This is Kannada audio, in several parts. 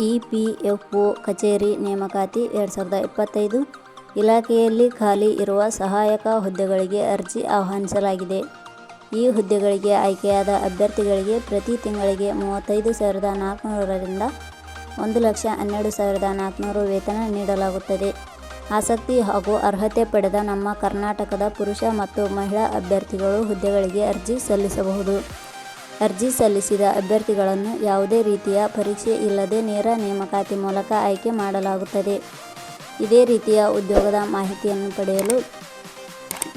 ಇ ಪಿ ಎಫ್ ಒ ಕಚೇರಿ ನೇಮಕಾತಿ ಎರಡು ಸಾವಿರದ ಇಪ್ಪತ್ತೈದು ಇಲಾಖೆಯಲ್ಲಿ ಖಾಲಿ ಇರುವ ಸಹಾಯಕ ಹುದ್ದೆಗಳಿಗೆ ಅರ್ಜಿ ಆಹ್ವಾನಿಸಲಾಗಿದೆ. ಈ ಹುದ್ದೆಗಳಿಗೆ ಆಯ್ಕೆಯಾದ ಅಭ್ಯರ್ಥಿಗಳಿಗೆ ಪ್ರತಿ ತಿಂಗಳಿಗೆ ಮೂವತ್ತೈದು ಸಾವಿರದ ನಾಲ್ಕುನೂರರಿಂದ ಒಂದು ಲಕ್ಷ ಹನ್ನೆರಡು ಸಾವಿರದ ನಾಲ್ಕುನೂರು ವೇತನ ನೀಡಲಾಗುತ್ತದೆ. ಆಸಕ್ತಿ ಹಾಗೂ ಅರ್ಹತೆ ಪಡೆದ ನಮ್ಮ ಕರ್ನಾಟಕದ ಪುರುಷ ಮತ್ತು ಮಹಿಳಾ ಅಭ್ಯರ್ಥಿಗಳು ಹುದ್ದೆಗಳಿಗೆ ಅರ್ಜಿ ಸಲ್ಲಿಸಬಹುದು. ಅರ್ಜಿ ಸಲ್ಲಿಸಿದ ಅಭ್ಯರ್ಥಿಗಳನ್ನು ಯಾವುದೇ ರೀತಿಯ ಪರೀಕ್ಷೆ ಇಲ್ಲದೆ ನೇರ ನೇಮಕಾತಿ ಮೂಲಕ ಆಯ್ಕೆ ಮಾಡಲಾಗುತ್ತದೆ. ಇದೇ ರೀತಿಯ ಉದ್ಯೋಗದ ಮಾಹಿತಿಯನ್ನು ಪಡೆಯಲು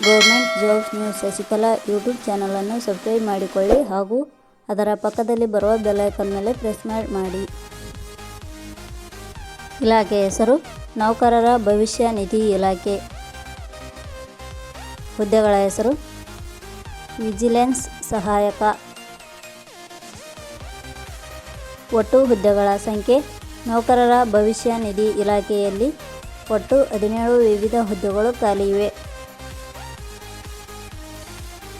government jobs news Shashikala YouTube ಚಾನಲನ್ನು ಸಬ್ಸ್ಕ್ರೈಬ್ ಮಾಡಿಕೊಳ್ಳಿ ಹಾಗೂ ಅದರ ಪಕ್ಕದಲ್ಲಿ ಬರುವ ಬೆಲ್ ಐಕಾನ್ ಮೇಲೆ ಪ್ರೆಸ್ ಮಾಡಿ. ಇಲಾಖೆ ಹೆಸರು, ನೌಕರರ ಭವಿಷ್ಯ ನಿಧಿ ಇಲಾಖೆ. ಹುದ್ದೆಗಳ ಹೆಸರು, ವಿಜಿಲೆನ್ಸ್ ಸಹಾಯಕ. ಒಟ್ಟು ಹುದ್ದೆಗಳ ಸಂಖ್ಯೆ, ನೌಕರರ ಭವಿಷ್ಯ ನಿಧಿ ಇಲಾಖೆಯಲ್ಲಿ ಒಟ್ಟು ಹದಿನೇಳು ವಿವಿಧ ಹುದ್ದೆಗಳು ಖಾಲಿ ಇವೆ.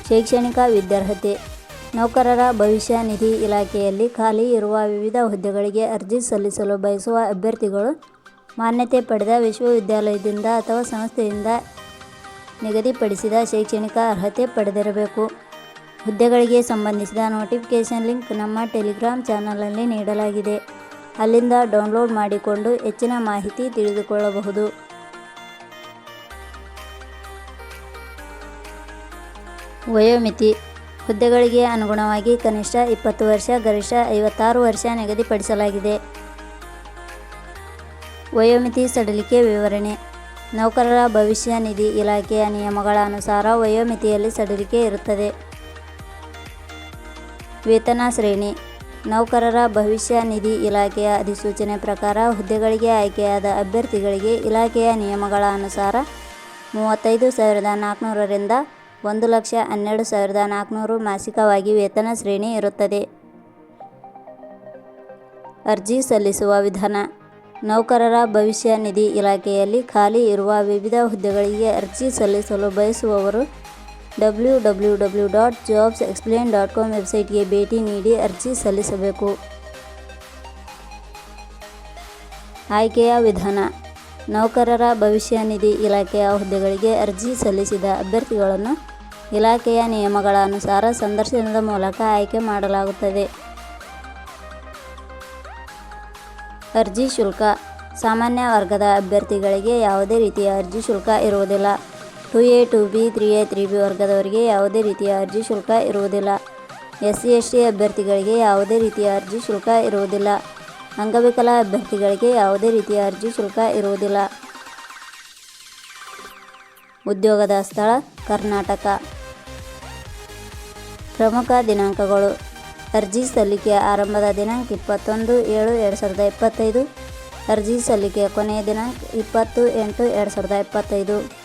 ಶೈಕ್ಷಣಿಕ ವಿದ್ಯಾರ್ಹತೆ, ನೌಕರರ ಭವಿಷ್ಯ ನಿಧಿ ಇಲಾಖೆಯಲ್ಲಿ ಖಾಲಿ ಇರುವ ವಿವಿಧ ಹುದ್ದೆಗಳಿಗೆ ಅರ್ಜಿ ಸಲ್ಲಿಸಲು ಬಯಸುವ ಅಭ್ಯರ್ಥಿಗಳು ಮಾನ್ಯತೆ ಪಡೆದ ವಿಶ್ವವಿದ್ಯಾಲಯದಿಂದ ಅಥವಾ ಸಂಸ್ಥೆಯಿಂದ ನಿಗದಿಪಡಿಸಿದ ಶೈಕ್ಷಣಿಕ ಅರ್ಹತೆ ಪಡೆದಿರಬೇಕು. ಹುದ್ದೆಗಳಿಗೆ ಸಂಬಂಧಿಸಿದ ನೋಟಿಫಿಕೇಷನ್ ಲಿಂಕ್ ನಮ್ಮ ಟೆಲಿಗ್ರಾಮ್ ಚಾನಲಲ್ಲಿ ನೀಡಲಾಗಿದೆ. ಅಲ್ಲಿಂದ ಡೌನ್ಲೋಡ್ ಮಾಡಿಕೊಂಡು ಹೆಚ್ಚಿನ ಮಾಹಿತಿ ತಿಳಿದುಕೊಳ್ಳಬಹುದು. ವಯೋಮಿತಿ ಹುದ್ದೆಗಳಿಗೆ ಅನುಗುಣವಾಗಿ ಕನಿಷ್ಠ ಇಪ್ಪತ್ತು ವರ್ಷ, ಗರಿಷ್ಠ ಐವತ್ತಾರು ವರ್ಷ ನಿಗದಿಪಡಿಸಲಾಗಿದೆ. ವಯೋಮಿತಿ ಸಡಿಲಿಕೆ ವಿವರಣೆ ನೌಕರರ ಭವಿಷ್ಯ ನಿಧಿ ಇಲಾಖೆಯ ನಿಯಮಗಳ ಅನುಸಾರ ವಯೋಮಿತಿಯಲ್ಲಿ ಸಡಿಲಿಕೆ ಇರುತ್ತದೆ. ವೇತನ ಶ್ರೇಣಿ ನೌಕರರ ಭವಿಷ್ಯ ನಿಧಿ ಇಲಾಖೆಯ ಅಧಿಸೂಚನೆ ಪ್ರಕಾರ ಹುದ್ದೆಗಳಿಗೆ ಆಯ್ಕೆಯಾದ ಅಭ್ಯರ್ಥಿಗಳಿಗೆ ಇಲಾಖೆಯ ನಿಯಮಗಳ ಅನುಸಾರ ಮೂವತ್ತೈದು ಸಾವಿರದ ನಾಲ್ಕುನೂರರಿಂದ ಒಂದು ಲಕ್ಷ ಹನ್ನೆರಡು ಸಾವಿರದ ನಾಲ್ಕುನೂರು ಮಾಸಿಕವಾಗಿ ವೇತನ ಶ್ರೇಣಿ ಇರುತ್ತದೆ. ಅರ್ಜಿ ಸಲ್ಲಿಸುವ ವಿಧಾನ ನೌಕರರ ಭವಿಷ್ಯ ನಿಧಿ ಇಲಾಖೆಯಲ್ಲಿ ಖಾಲಿ ಇರುವ ವಿವಿಧ ಹುದ್ದೆಗಳಿಗೆ ಅರ್ಜಿ ಸಲ್ಲಿಸಲು ಬಯಸುವವರು W W W dot jobs explain dot com ವೆಬ್ಸೈಟ್ಗೆ ಭೇಟಿ ನೀಡಿ ಅರ್ಜಿ ಸಲ್ಲಿಸಬೇಕು. ಆಯ್ಕೆಯ ವಿಧಾನ, ನೌಕರರ ಭವಿಷ್ಯ ನಿಧಿ ಇಲಾಖೆಯ ಹುದ್ದೆಗಳಿಗೆ ಅರ್ಜಿ ಸಲ್ಲಿಸಿದ ಅಭ್ಯರ್ಥಿಗಳನ್ನು ಇಲಾಖೆಯ ನಿಯಮಗಳ ಅನುಸಾರ ಸಂದರ್ಶನದ ಮೂಲಕ ಆಯ್ಕೆ ಮಾಡಲಾಗುತ್ತದೆ. ಅರ್ಜಿ ಶುಲ್ಕ, ಸಾಮಾನ್ಯ ವರ್ಗದ ಅಭ್ಯರ್ಥಿಗಳಿಗೆ ಯಾವುದೇ ರೀತಿಯ ಅರ್ಜಿ ಶುಲ್ಕ ಇರುವುದಿಲ್ಲ. Two A, two B, three A, three B ವರ್ಗದವರಿಗೆ ಯಾವುದೇ ರೀತಿಯ ಅರ್ಜಿ ಶುಲ್ಕ ಇರುವುದಿಲ್ಲ. ಎಸ್ ಸಿ ಎಸ್ ಟಿ ಅಭ್ಯರ್ಥಿಗಳಿಗೆ ಯಾವುದೇ ರೀತಿಯ ಅರ್ಜಿ ಶುಲ್ಕ ಇರುವುದಿಲ್ಲ. ಅಂಗವಿಕಲ ಅಭ್ಯರ್ಥಿಗಳಿಗೆ ಯಾವುದೇ ರೀತಿಯ ಅರ್ಜಿ ಶುಲ್ಕ ಇರುವುದಿಲ್ಲ. ಉದ್ಯೋಗದ ಸ್ಥಳ ಕರ್ನಾಟಕ. ಪ್ರಮುಖ ದಿನಾಂಕಗಳು ಅರ್ಜಿ ಸಲ್ಲಿಕೆ ಆರಂಭದ ದಿನಾಂಕ ಇಪ್ಪತ್ತೊಂದು ಏಳು ಎರಡು ಸಾವಿರದ ಇಪ್ಪತ್ತೈದು. ಅರ್ಜಿ ಸಲ್ಲಿಕೆಯ ಕೊನೆಯ ದಿನಾಂಕ ಇಪ್ಪತ್ತು ಎಂಟು ಎರಡು ಸಾವಿರದ ಇಪ್ಪತ್ತೈದು.